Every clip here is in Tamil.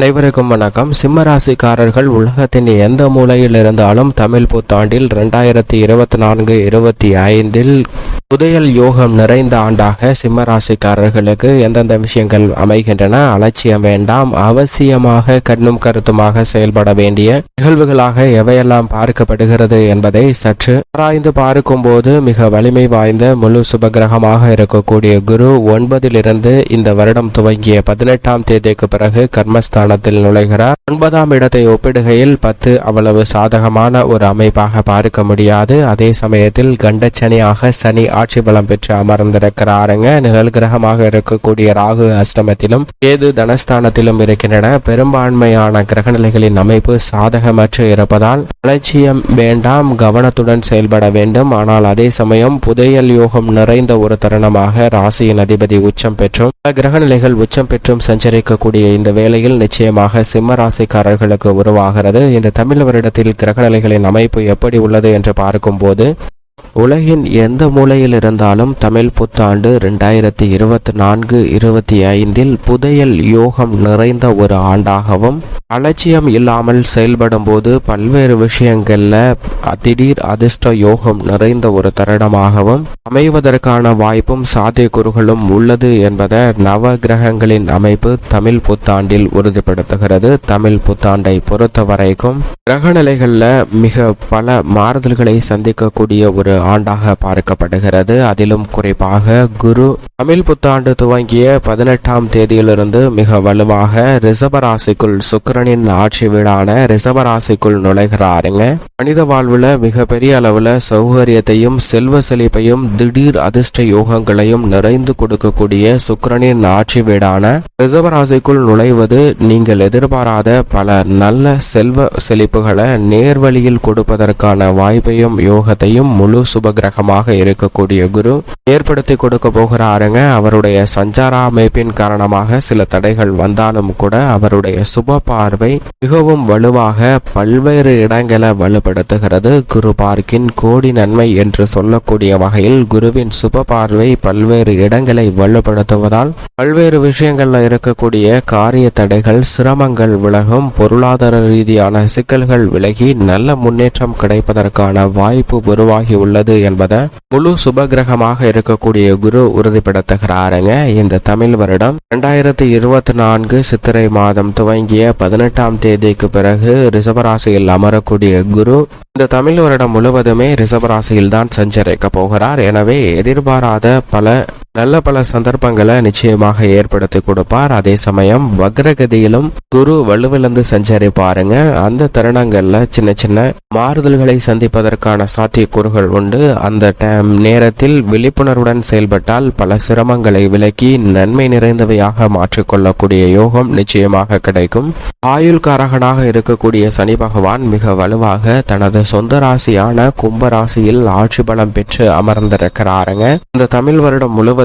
அனைவருக்கும் வணக்கம். சிம்ம ராசிக்காரர்கள் உலகத்தின் எந்த மூலையில் இருந்தாலும் தமிழ் புத்தாண்டில் ரெண்டாயிரத்தி இருபத்தி நான்கு இருபத்தி ஐந்தில் புதையல் யோகம் நிறைந்த ஆண்டாக சிம்ம ராசிக்காரர்களுக்கு எந்தெந்த விஷயங்கள் அமைகின்றன? அலட்சியம் வேண்டாம். அவசியமாக கண்ணும் கருத்துமாக செயல்பட வேண்டிய நிகழ்வுகளாக எவையெல்லாம் பார்க்கப்படுகிறது என்பதை சற்று ஆராய்ந்து பார்க்கும்போது மிக வலிமை வாய்ந்த முழு சுபகிரகமாக இருக்கக்கூடிய குரு ஒன்பதிலிருந்து இந்த வருடம் துவங்கிய பதினெட்டாம் தேதிக்கு பிறகு கர்மஸ்தான் கர்மஸ்தானத்தில் நுழைகிறார். ஒன்பதாம் இடத்தை ஒப்பிடுகையில் பத்து அவ்வளவு சாதகமான ஒரு அமைப்பாக பார்க்க முடியாது. அதே சமயத்தில் கண்டச்சனியாக சனி ஆட்சி பலம் பெற்று அமர்ந்திருக்கிறாருங்க. நிழல் கிரகமாக இருக்கக்கூடிய ராகு அஷ்டமத்திலும் கேது தனஸ்தானத்திலும் இருக்கின்றன. பெரும்பான்மையான கிரகநிலைகளின் அமைப்பு சாதகமற்று இருப்பதால் அலட்சியம் வேண்டாம் கவனத்துடன் செயல்பட வேண்டும். ஆனால் அதே சமயம் புதையல் யோகம் நிறைந்த ஒரு தருணமாக ராசியின் அதிபதி உச்சம் பெற்றும் கிரகநிலைகள் உச்சம் பெற்றும் சஞ்சரிக்கக்கூடிய இந்த வேளையில் நிச்சயமாக சிம்ம ராசிக்காரர்களுக்கு உருவாகிறது. இந்த தமிழ் வருடத்தில் கிரகநிலைகளின் அமைப்பு எப்படி உள்ளது என்று பார்க்கும்போது உலகின் எந்த மூலையில் இருந்தாலும் தமிழ் புத்தாண்டு ரெண்டாயிரத்தி இருபத்தி நான்கு இருபத்தி ஐந்தில் புதையல் யோகம் நிறைந்த ஒரு ஆண்டாகவும் அலட்சியம் இல்லாமல் செயல்படும் போது பல்வேறு விஷயங்கள்ல திடீர் அதிர்ஷ்ட யோகம் நிறைந்த ஒரு தருணமாகவும் அமைவதற்கான வாய்ப்பும் சாத்தியக்கூறுகளும் உள்ளது என்பதை நவ கிரகங்களின் அமைப்பு தமிழ் புத்தாண்டில் உறுதிப்படுத்துகிறது. தமிழ் புத்தாண்டை பொறுத்த வரைக்கும் கிரகநிலைகள்ல மிக பல மாறுதல்களை சந்திக்கக்கூடிய ஒரு ஆண்டாக பார்க்கப்படுகிறது. அதிலும் குறிப்பாக குரு தமிழ் புத்தாண்டு துவங்கிய பதினெட்டாம் தேதியிலிருந்து மிக வலுவாக ரிசபராசிக்குள் சுக்கிரனின் ஆட்சி வீடான ரிசபராசிக்குள் நுழைகிறாருங்க. மனித வாழ்வுல மிகப்பெரிய அளவுல சௌகரியத்தையும் செல்வ செழிப்பையும் திடீர் அதிர்ஷ்ட யோகங்களையும் நிறைந்து கொடுக்கக்கூடிய சுக்கரனின் ஆட்சி வீடான ரிசபராசிக்குள் நுழைவது நீங்கள் எதிர்பாராத பல நல்ல செல்வ செழிப்புகளை நேர்வழியில் கொடுப்பதற்கான வாய்ப்பையும் யோகத்தையும் முழு சுப கிரகமாக இருக்கக்கூடிய குரு ஏற்படுத்தி கொடுக்க போகிறாருங்க அவருடைய சஞ்சார அமைப்பின் காரணமாக சில தடைகள் வந்தாலும் கூட அவருடைய சுப பார்வை மிகவும் வலுவாக பல்வேறு இடங்களை வலுப்படுத்துகிறது. குரு பார்க்கின் கோடி நன்மை என்று சொல்லக்கூடிய வகையில் குருவின் சுப பார்வை பல்வேறு இடங்களை வலுப்படுத்துவதால் பல்வேறு விஷயங்கள்ல இருக்கக்கூடிய காரிய தடைகள் சிரமங்கள் விலகும் பொருளாதார ரீதியான சிக்கல்கள் விலகி நல்ல முன்னேற்றம் கிடைப்பதற்கான வாய்ப்பு உருவாகியுள்ள உள்ளது என்பதை முழு சுபகிரகமாக இருக்கக்கூடிய குரு உறுதிப்படுத்துகிறாருங்க. இந்த தமிழ் வருடம் இரண்டாயிரத்தி இருபத்தி நான்கு சித்திரை மாதம் துவங்கிய பதினெட்டாம் தேதிக்கு பிறகு ரிசபராசியில் அமரக்கூடிய குரு இந்த தமிழ் வருடம் முழுவதுமே ரிசபராசியில் தான் சஞ்சரிக்க போகிறார். எனவே எதிர்பாராத பல நல்ல பல சந்தர்ப்பங்களை நிச்சயமாக ஏற்படுத்தி கொடுப்பார். அதே சமயம் வக்ரகதியிலும் குரு வலுவிழந்து சஞ்சரிப்பாருங்க அந்த தருணங்கள்ல சின்ன சின்ன மாறுதல்களை சந்திப்பதற்கான சாத்தியக்கூறுகள் உண்டு. அந்த டைம் நேரத்தில் விழிப்புணர்வுடன் செயல்பட்டால் பல சிரமங்களை விலக்கி நன்மை நிறைந்தவையாக மாற்றிக்கொள்ளக்கூடிய யோகம் நிச்சயமாக கிடைக்கும். ஆயுள்காரகனாக இருக்கக்கூடிய சனி பகவான் மிக வலுவாக தனது சொந்த ராசியான கும்ப ராசியில் ஆட்சி பலம் பெற்று அமர்ந்திருக்கிறாருங்க. இந்த தமிழ் வருடம் முழுவதும்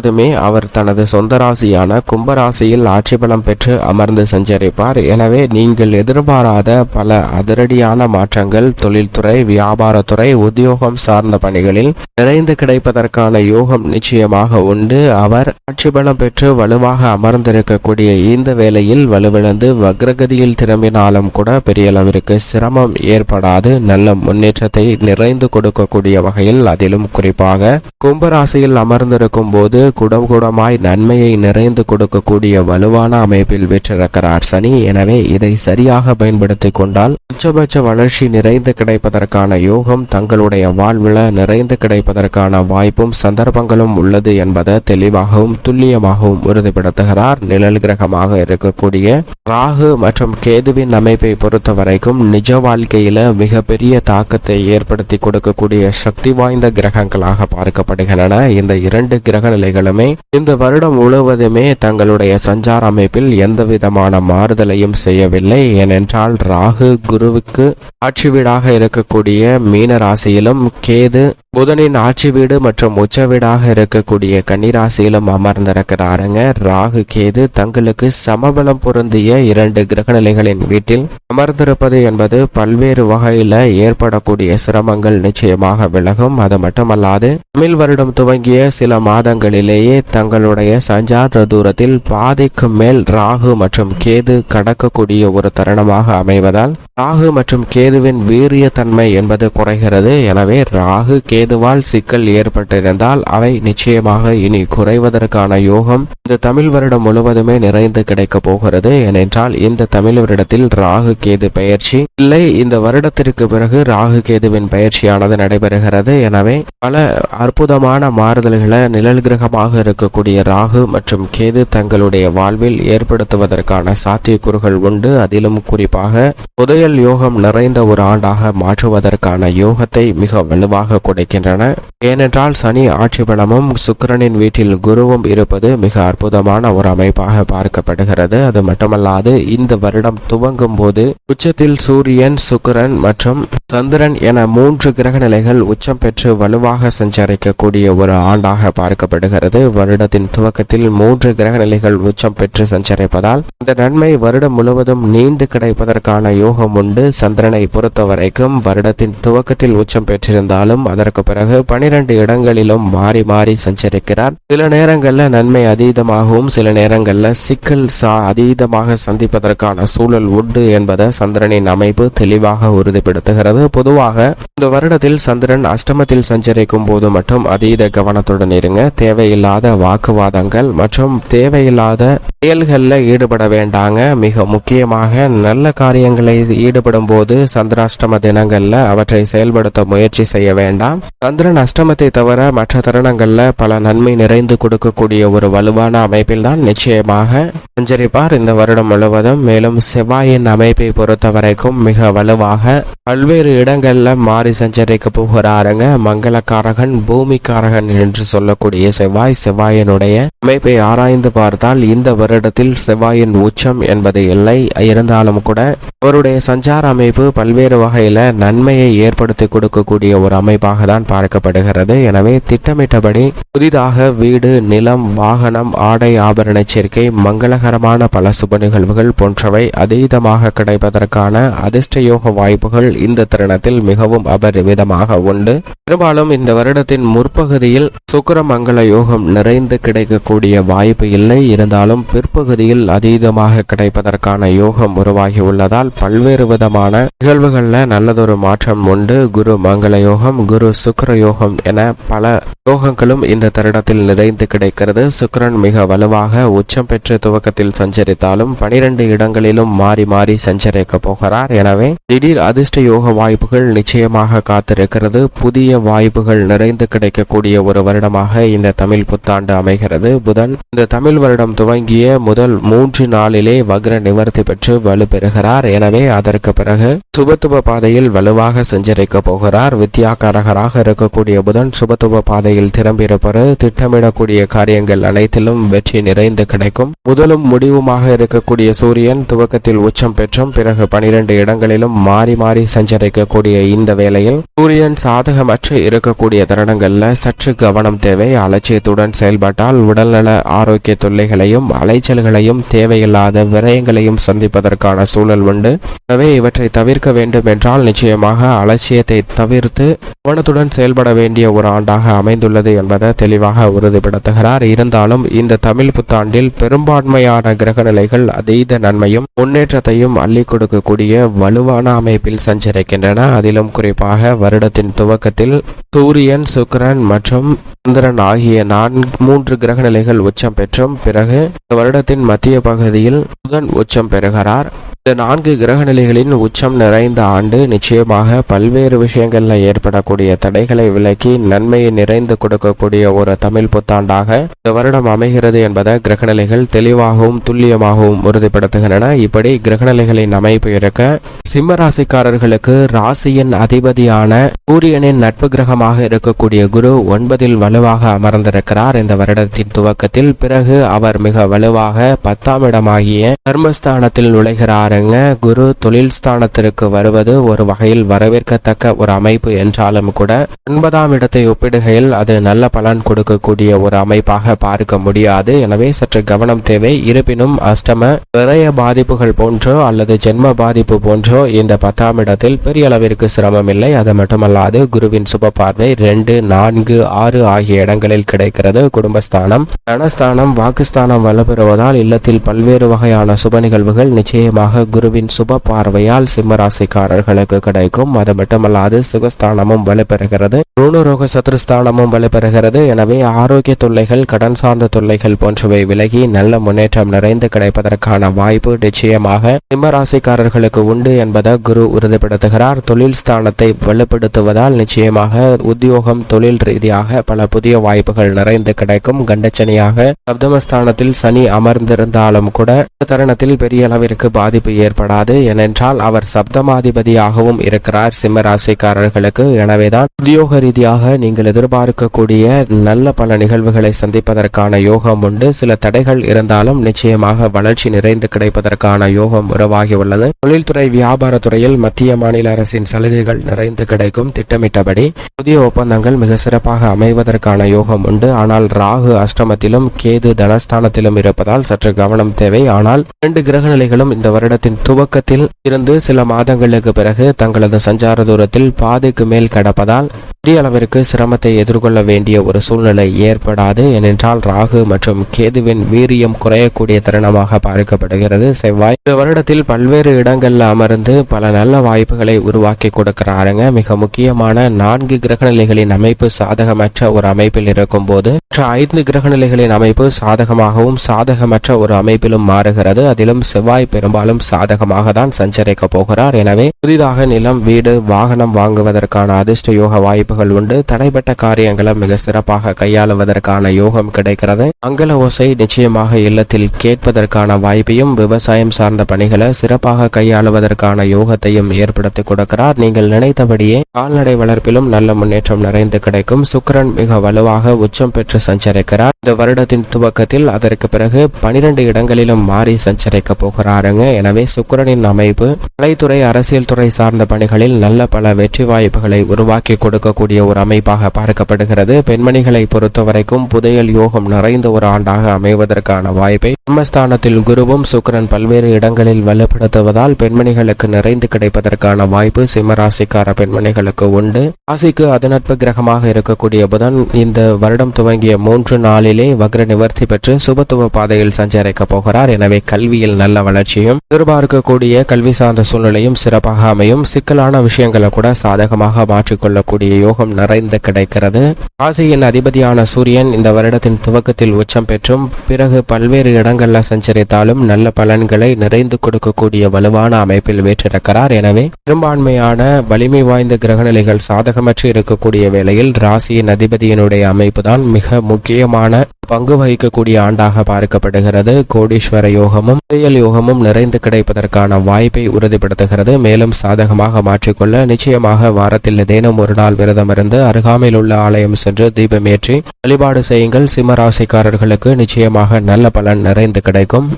அவர் தனது சொந்த ராசியான கும்பராசியில் ஆட்சி பலம் பெற்று அமர்ந்து சஞ்சரிப்பார். எனவே நீங்கள் எதிர்பாராத பல அதிரடியான மாற்றங்கள் தொழில்துறை வியாபாரத்துறை உத்தியோகம் சார்ந்த பணிகளில் நிறைந்து கிடைப்பதற்கான யோகம் நிச்சயமாக உண்டு. அவர் ஆட்சி பலம் பெற்று வலுவாக அமர்ந்திருக்கக்கூடிய இந்த வேளையில் வலுவிழந்து வக்ரகதியில் திரும்பினாலும் கூட பெரிய அளவிற்கு சிரமம் ஏற்படாது. நல்ல முன்னேற்றத்தை நிறைந்து கொடுக்கக்கூடிய வகையில் அதிலும் குறிப்பாக கும்பராசியில் அமர்ந்திருக்கும் போது குடம் குடமாய் நன்மையை நிறைந்து கொடுக்கக்கூடிய வலுவான அமைப்பில் பெற்றிருக்கிறார் சனி. எனவே இதை சரியாக பயன்படுத்திக் கொண்டால் உச்சபட்ச வளர்ச்சி நிறைந்து கிடைப்பதற்கான யோகம் தங்களுடைய வாழ்வில் நிறைந்து கிடைப்பதற்கான வாய்ப்பும் சந்தர்ப்பங்களும் உள்ளது என்பதை தெளிவாகவும் துல்லியமாகவும் உறுதிப்படுத்துகிறார் நிழல் கிரகமாக இருக்கக்கூடிய ராகு மற்றும் கேதுவின் அமைப்பை பொறுத்த வரைக்கும் நிஜ வாழ்க்கையில மிகப்பெரிய தாக்கத்தை ஏற்படுத்தி கொடுக்கக்கூடிய சக்தி வாய்ந்த கிரகங்களாக பார்க்கப்படுகின்றன. இந்த இரண்டு கிரக நிலைகளுமே இந்த வருடம் முழுவதுமே தங்களுடைய சஞ்சார அமைப்பில் எந்த விதமான மாறுதலையும் செய்யவில்லை. ஏனென்றால் ராகு குருவுக்கு ஆட்சி வீடாக இருக்கக்கூடிய மீன ராசியிலும் கேது புதனின் ஆட்சி வீடு மற்றும் உச்ச வீடாக இருக்கக்கூடிய கன்னிராசியிலும் அமர்ந்திருக்கிறாருங்க. ராகு கேது தங்களுக்கு சமபலம் பொருந்திய இரண்டு கிரகநிலைகளின் வீட்டில் அமர்ந்திருப்பது என்பது பல்வேறு வகையில ஏற்படக்கூடிய சிரமங்கள் நிச்சயமாக விலகும். அது மட்டுமல்லாது தமிழ் வருடம் துவங்கிய சில மாதங்களிலேயே தங்களுடைய சஞ்சார தூரத்தில் பாதிக்கு மேல் ராகு மற்றும் கேது கடக்கக்கூடிய ஒரு தருணமாக அமைவதால் ராகு மற்றும் கேதுவின் வீரிய தன்மை என்பது குறைகிறது. எனவே ராகு கேதுவால் சிக்கல் ஏற்பட்டிருந்தால் அவை நிச்சயமாக இனி குறைவதற்கான யோகம். இந்த தமிழ் வருடம் முழுவதுமே நிறைந்து கிடைக்கப் போகிறது. ஏனென்றால் இந்த தமிழ் வருடத்தில் ராகு கேது பயிற்சி இல்லை. இந்த வருடத்திற்கு பிறகு ராகு கேதுவின் பயிற்சியானது நடைபெறுகிறது. எனவே பல அற்புதமான மாறுதல்களை நிழல் கிரகமாக இருக்கக்கூடிய ராகு மற்றும் கேது தங்களுடைய வாழ்வில் ஏற்படுத்துவதற்கான சாத்தியக்கூறுகள் உண்டு. அதிலும் குறிப்பாக புதையல் யோகம் நிறைந்த ஒரு ஆண்டாக மாற்றுவதற்கான யோகத்தை மிக வலுவாக இருக்கின்றன. ஏனென்றால் சனி ஆட்சி பலமும் சுக்கிரனின் வீட்டில் குருவும் இருப்பது மிக அற்புதமான ஒரு அமைப்பாக பார்க்கப்படுகிறது. அது மட்டுமல்லாது இந்த வருடம் துவங்கும் போது உச்சத்தில் சூரியன் சுக்கிரன் மற்றும் சந்திரன் என மூன்று கிரக நிலைகள் உச்சம் பெற்று வலுவாக சஞ்சரிக்கக்கூடிய ஒரு ஆண்டாக பார்க்கப்படுகிறது. வருடத்தின் துவக்கத்தில் மூன்று கிரக நிலைகள் உச்சம் பெற்று சஞ்சரிப்பதால் இந்த நன்மை வருடம் முழுவதும் நீண்டு கிடைப்பதற்கான யோகம் உண்டு. சந்திரனை பொறுத்த வரைக்கும் வருடத்தின் துவக்கத்தில் உச்சம் பெற்றிருந்தாலும் அதற்கு பிறகு பனிரெண்டு இடங்களிலும் மாறி மாறி சஞ்சரிக்கிறார். சில நேரங்களில் நன்மை அதீதமாகவும் சில நேரங்களில் சிக்கல் சா அதீதமாக சந்திப்பதற்கான சூழல் உண்டு என்பதை சந்திரனின் அமைப்பு தெளிவாக உறுதிப்படுத்துகிறது. பொதுவாக இந்த வருடத்தில் சந்திரன் அஷ்டமத்தில் சஞ்சரிக்கும் போது மட்டும் அதீத கவனத்துடன் இருங்க. தேவையில்லாத வாக்குவாதங்கள் மற்றும் தேவையில்லாத செயல்களில் ஈடுபட வேண்டாங்க. மிக முக்கியமாக நல்ல காரியங்களை ஈடுபடும் போது சந்திராஷ்டம தினங்களில் அவற்றை செயல்படுத்த முயற்சி செய்ய வேண்டாம். சந்திரன் அஷ்டமத்தை தவிர மற்ற தருணங்கள்ல பல நன்மை நிறைந்து கொடுக்கக்கூடிய ஒரு வலுவான அமைப்பில் தான் நிச்சயமாக சஞ்சரிப்பார் இந்த வருடம் முழுவதும். மேலும் செவ்வாயின் அமைப்பை பொறுத்த வரைக்கும் மிக வலுவாக பல்வேறு இடங்கள்ல மாறி சஞ்சரிக்க போகிறாருங்க. மங்களக்காரகன் பூமிக்காரகன் என்று சொல்லக்கூடிய செவ்வாய் செவ்வாயினுடைய அமைப்பை ஆராய்ந்து பார்த்தால் இந்த வருடத்தில் செவ்வாயின் உச்சம் என்பது இல்லை. இருந்தாலும் கூட அவருடைய சஞ்சார அமைப்பு பல்வேறு வகையில நன்மையை ஏற்படுத்தி கொடுக்கக்கூடிய ஒரு அமைப்பாக தான் பார்க்கப்படுகிறது. எனவே திட்டமிட்டபடி புதிதாக வீடு நிலம் வாகனம் ஆடை ஆபரண சேர்க்கை மங்களகரமான பல சுப நிகழ்வுகள் போன்றவை அதீதமாக கிடைப்பதற்கான அதிர்ஷ்ட யோக வாய்ப்புகள் இந்த தருணத்தில் மிகவும் அபரிவிதமாக உண்டு. பெரும்பாலும் இந்த வருடத்தின் முற்பகுதியில் சுக்கர மங்கள யோகம் நிறைந்து கிடைக்கக்கூடிய வாய்ப்பு இல்லை. இருந்தாலும் பிற்பகுதியில் அதீதமாக கிடைப்பதற்கான யோகம் உருவாகி உள்ளதால் பல்வேறு விதமான நிகழ்வுகளில் நல்லதொரு மாற்றம் உண்டு. குரு மங்கள யோகம் குரு சுக்கர யோகம் என பல யோகங்களும் இந்த தருணத்தில் நிறைந்து கிடைக்கிறது. சுக்கிரன் மிக வலுவாக உச்சம் பெற்ற துவக்கத்தில் சஞ்சரித்தாலும் பனிரெண்டு இடங்களிலும் மாறி மாறி சஞ்சரிக்க போகிறார். எனவே திடீர் அதிர்ஷ்ட யோக வாய்ப்புகள் நிச்சயமாக காத்திருக்கிறது. புதிய வாய்ப்புகள் நிறைந்து கிடைக்கக்கூடிய ஒரு வருடமாக இந்த தமிழ் புத்தாண்டு அமைகிறது. புதன் இந்த தமிழ் வருடம் துவங்கிய முதல் மூன்று நாளிலே வக்ர நிவர்த்தி பெற்று வலுப்பெறுகிறார் எனவே அதற்கு பிறகு சுபத்துவ பாதையில் வலுவாக சஞ்சரிக்க போகிறார். வித்யாகாரகராக இருக்கக்கூடிய புதன் சுபத்துவ பாதையில் திரும்பியிருப்பது திட்டமிடக்கூடிய காரியங்கள் அனைத்திலும் வெற்றி நிறைந்து கிடைக்கும். முதலும் முடிவுமாக இருக்கக்கூடிய சூரியன் துவக்கத்தில் உச்சம் பெற்றும் பிறகு பனிரெண்டு இடங்களிலும் மாறி மாறி சஞ்சரிக்கக்கூடிய இந்த வேளையில் சூரியன் சாதகமற்று இருக்கக்கூடிய தருணங்கள்ல சற்று கவனம் தேவை. அலட்சியத்துடன் செயல்பட்டால் உடல்நல ஆரோக்கிய தொல்லைகளையும் அலைச்சல்களையும் தேவையில்லாத விரயங்களையும் சந்திப்பதற்கான சூழல் உண்டு. எனவே இவற்றை தவிர்க்க வேண்டும் என்றால் நிச்சயமாக அலட்சியத்தை தவிர்த்து கவனத்துடன் செயல்பட வேண்டிய ஒரு ஆண்டாக அமைந்துள்ளது என்பதை தெளிவாக உறுதிப்படுத்துகிறார். இருந்தாலும் இந்த தமிழ் புத்தாண்டில் பெரும்பான்மையான கிரக நிலைகள் அதீத நன்மையும் முன்னேற்றத்தையும் அள்ளி கொடுக்கக்கூடிய வலுவான அமைப்பில் சஞ்சரிக்கின்றன. அதிலும் குறிப்பாக வருடத்தின் துவக்கத்தில் சூரியன் சுக்கிரன் மற்றும் சந்திரன் ஆகிய நான்கு மூன்று கிரக நிலைகள் உச்சம் பெற்றும் பிறகு இந்த வருடத்தின் மத்திய பகுதியில் புதன் உச்சம் பெறுகிறார். இந்த நான்கு கிரக நிலைகளின் உச்சம் நிறைந்த ஆண்டு நிச்சயமாக பல்வேறு விஷயங்களில் ஏற்படக்கூடிய தடைகளை விலக்கி நன்மையை நிறைந்து கொடுக்கக்கூடிய ஒரு தமிழ் புத்தாண்டாக இந்த வருடம் அமைகிறது என்பதை கிரகநிலைகள் தெளிவாகவும் துல்லியமாகவும் உறுதிப்படுத்துகின்றன. இப்படி கிரகநிலைகளின் அமைப்பு இருக்க சிம்ம ராசிக்காரர்களுக்கு ராசியின் அதிபதியான சூரியனின் நட்பு கிரகமாக இருக்கக்கூடிய குரு ஒன்பதில் வலுவாக அமர்ந்திருக்கிறார். இந்த வருடத்தின் துவக்கத்தில் பிறகு அவர் மிக வலுவாக பத்தாம் இடமாகிய கர்மஸ்தானத்தில் நுழைகிறார் பாருங்க குரு தொழில் ஸ்தானத்திற்கு வருவது ஒரு வகையில் வரவேற்கத்தக்க ஒரு அமைப்பு என்றாலும் கூட ஒன்பதாம் இடத்தை ஒப்பிடுகையில் அது நல்ல பலன் கொடுக்கக்கூடிய ஒரு அமைப்பாக பார்க்க முடியாது. எனவே சற்று கவனம் தேவை. இருப்பினும் அஷ்டம விரய பாதிப்புகள் போன்றோ அல்லது ஜென்ம பாதிப்பு போன்றோ இந்த பத்தாம் இடத்தில் பெரிய அளவிற்கு சிரமம் இல்லை. அது மட்டுமல்லாது குருவின் சுப பார்வை ரெண்டு நான்கு ஆறு ஆகிய இடங்களில் கிடைக்கிறது. குடும்பஸ்தானம் தனஸ்தானம் வாக்குஸ்தானம் வலுப்பெறுவதால் இல்லத்தில் பல்வேறு வகையான சுப நிகழ்வுகள் நிச்சயமாக குருவின் சுப பார்வையால் சிம்மராசிக்காரர்களுக்கு கிடைக்கும். அது மட்டுமல்லாது சுகஸ்தானமும் வலுப்பெறுகிறது. ரோக சத்ருஸ்தானமும் வலுப்பெறுகிறது. எனவே ஆரோக்கிய தொல்லைகள் கடன் சார்ந்த தொல்லைகள் போன்றவை விலகி நல்ல முன்னேற்றம் நிறைந்து கிடைப்பதற்கான வாய்ப்பு நிச்சயமாக சிம்மராசிக்காரர்களுக்கு உண்டு என்பதை குரு உறுதிப்படுத்துகிறார். தொழில் ஸ்தானத்தை வலுப்படுத்துவதால் நிச்சயமாக உத்தியோகம் தொழில் ரீதியாக பல புதிய வாய்ப்புகள் நிறைந்து கிடைக்கும். கண்டச்சனியாக சப்தமஸ்தானத்தில் சனி அமர்ந்திருந்தாலும் கூட தருணத்தில் பெரிய அளவிற்கு பாதிப்பு ஏற்படாது. ஏனென்றால் அவர் சப்தமாதிபதியாகவும் இருக்கிறார். சிம்ம ராசிக்காரர்களுக்கு. எனவேதான் உத்தியோக ரீதியாக நீங்கள் எதிர்பார்க்கக்கூடிய நல்ல பல நிகழ்வுகளை சந்திப்பதற்கான யோகம் உண்டு. சில தடைகள் இருந்தாலும் நிச்சயமாக வளர்ச்சி நிறைந்து கிடைப்பதற்கான யோகம் உருவாகியுள்ளது தொழில்துறை வியாபாரத்துறையில் மத்திய மாநில அரசின் சலுகைகள் நிறைந்து கிடைக்கும். திட்டமிட்டபடி புதிய ஒப்பந்தங்கள் மிக சிறப்பாக அமைவதற்கான யோகம் உண்டு. ஆனால் ராகு அஷ்டமத்திலும் கேது தனஸ்தானத்திலும் இருப்பதால் சற்று கவனம் தேவை. ஆனால் இரண்டு கிரக நிலைகளும் இந்த மாதத்தின் துவக்கத்தில் இருந்து சில மாதங்களுக்கு பிறகு தங்களது சஞ்சார தூரத்தில் பாதைக்கு மேல் கடப்பதால் பெரிய அளவிற்கு சிரமத்தை எதிர்கொள்ள வேண்டிய ஒரு சூழ்நிலை ஏற்படாது ஏனென்றால் ராகு மற்றும் கேதுவின் வீரியம் குறையக்கூடிய தருணமாக பார்க்கப்படுகிறது. செவ்வாய் இந்த வருடத்தில் பல்வேறு இடங்களில் அமர்ந்து பல நல்ல வாய்ப்புகளை உருவாக்கி கொடுக்கிறாருங்க. மிக முக்கியமான நான்கு கிரகநிலைகளின் அமைப்பு சாதகமற்ற ஒரு அமைப்பில் இருக்கும் போது மற்ற ஐந்து கிரகநிலைகளின் அமைப்பு சாதகமாகவும் சாதகமற்ற ஒரு அமைப்பிலும் மாறுகிறது. அதிலும் செவ்வாய் பெரும்பாலும் சாதகமாக தான் சஞ்சரிக்க போகிறார். எனவே புதிதாக நிலம் வீடு வாகனம் வாங்குவதற்கான அதிர்ஷ்ட யோக வாய்ப்புகள் உண்டு. தடைப்பட்ட காரியங்களை மிக சிறப்பாக கையாளுவதற்கான யோகம் கிடைக்கிறது. மங்கள ஓசை நிச்சயமாக இல்லத்தில் கேட்பதற்கான வாய்ப்பையும் விவசாயம் சார்ந்த பணிகளை சிறப்பாக கையாளுவதற்கான யோகத்தையும் ஏற்படுத்தி கொடுக்கிறார். நீங்கள் நினைத்தபடியே கால்நடை வளர்ப்பிலும் நல்ல முன்னேற்றம் நிறைந்து கிடைக்கும். சுக்கிரன் மிக வலுவாக உச்சம் பெற்று சஞ்சரிக்கிறார். இந்த வருடத்தின் துவக்கத்தில் அதற்கு பிறகு பனிரெண்டு இடங்களிலும் மாறி சஞ்சரிக்க போகிறாருங்க. எனவே சுக்கிரனின் அமைப்பு கலைத்துறை அரசியல் துறை சார்ந்த பணிகளில் நல்ல பல வெற்றி வாய்ப்புகளை உருவாக்கி கொடுக்கக்கூடிய ஒரு அமைப்பாக பார்க்கப்படுகிறது. பெண்மணிகளை பொறுத்தவரைக்கும் புதையல் யோகம் நிறைந்த ஒரு ஆண்டாக அமைவதற்கான வாய்ப்பை பிரம்மஸ்தானத்தில் குருவும் சுக்கரன் பல்வேறு இடங்களில் வலுப்படுத்துவதால் பெண்மணிகளுக்கு நிறைந்து கிடைப்பதற்கான வாய்ப்பு சிம்மராசிக்கார பெண்மணிகளுக்கு உண்டு. ராசிக்கு அதிநட்பு கிரகமாக இருக்கக்கூடிய புதன் இந்த வருடம் துவங்கிய மூன்று நாளிலே வக்ர நிவர்த்தி பெற்று சுபத்துவ பாதையில் சஞ்சரிக்க போகிறார். எனவே கல்வியில் நல்ல வளர்ச்சியும் எதிர்பார்க்கக்கூடிய கல்வி சார்ந்த சூழ்நிலையும் சிறப்பாக அமையும். சிக்கலான விஷயங்களை கூட சாதகமாக மாற்றிக்கொள்ளக்கூடிய யோகம் நிறைந்து கிடைக்கிறது. ராசியின் அதிபதியான சூரியன் இந்த வருடத்தின் துவக்கத்தில் உச்சம் பெற்றும் பிறகு பல்வேறு இடங்கள்ல சஞ்சரித்தாலும் நல்ல பலன்களை நிறைந்து கொடுக்கக்கூடிய வலுவான அமைப்பில் வேற்றிருக்கிறார். எனவே பெரும்பான்மையான வலிமை வாய்ந்த கிரகநிலைகள் சாதகமற்று இருக்கக்கூடிய வேளையில் ராசியின் அதிபதியினுடைய அமைப்பு தான் மிக முக்கியமான பங்கு வகிக்கக்கூடிய ஆண்டாக பார்க்கப்படுகிறது. கோடீஸ்வர யோகமும் புயல் யோகமும் நிறைந்து கிடைப்பதற்கான வாய்ப்பை உறுதிப்படுத்துகிறது. மேலும் சாதகமாக மாற்றிக்கொள்ள நிச்சயமாக வாரத்தில் ஏதேனும் ஒரு நாள் விரதம் இருந்து அருகாமையில் உள்ள ஆலயம் சென்று தீபமேற்றி வழிபாடு செய்யுங்கள். சிம்மராசிக்காரர்களுக்கு நிச்சயமாக நல்ல பலன் நிறைந்து கிடைக்கும்.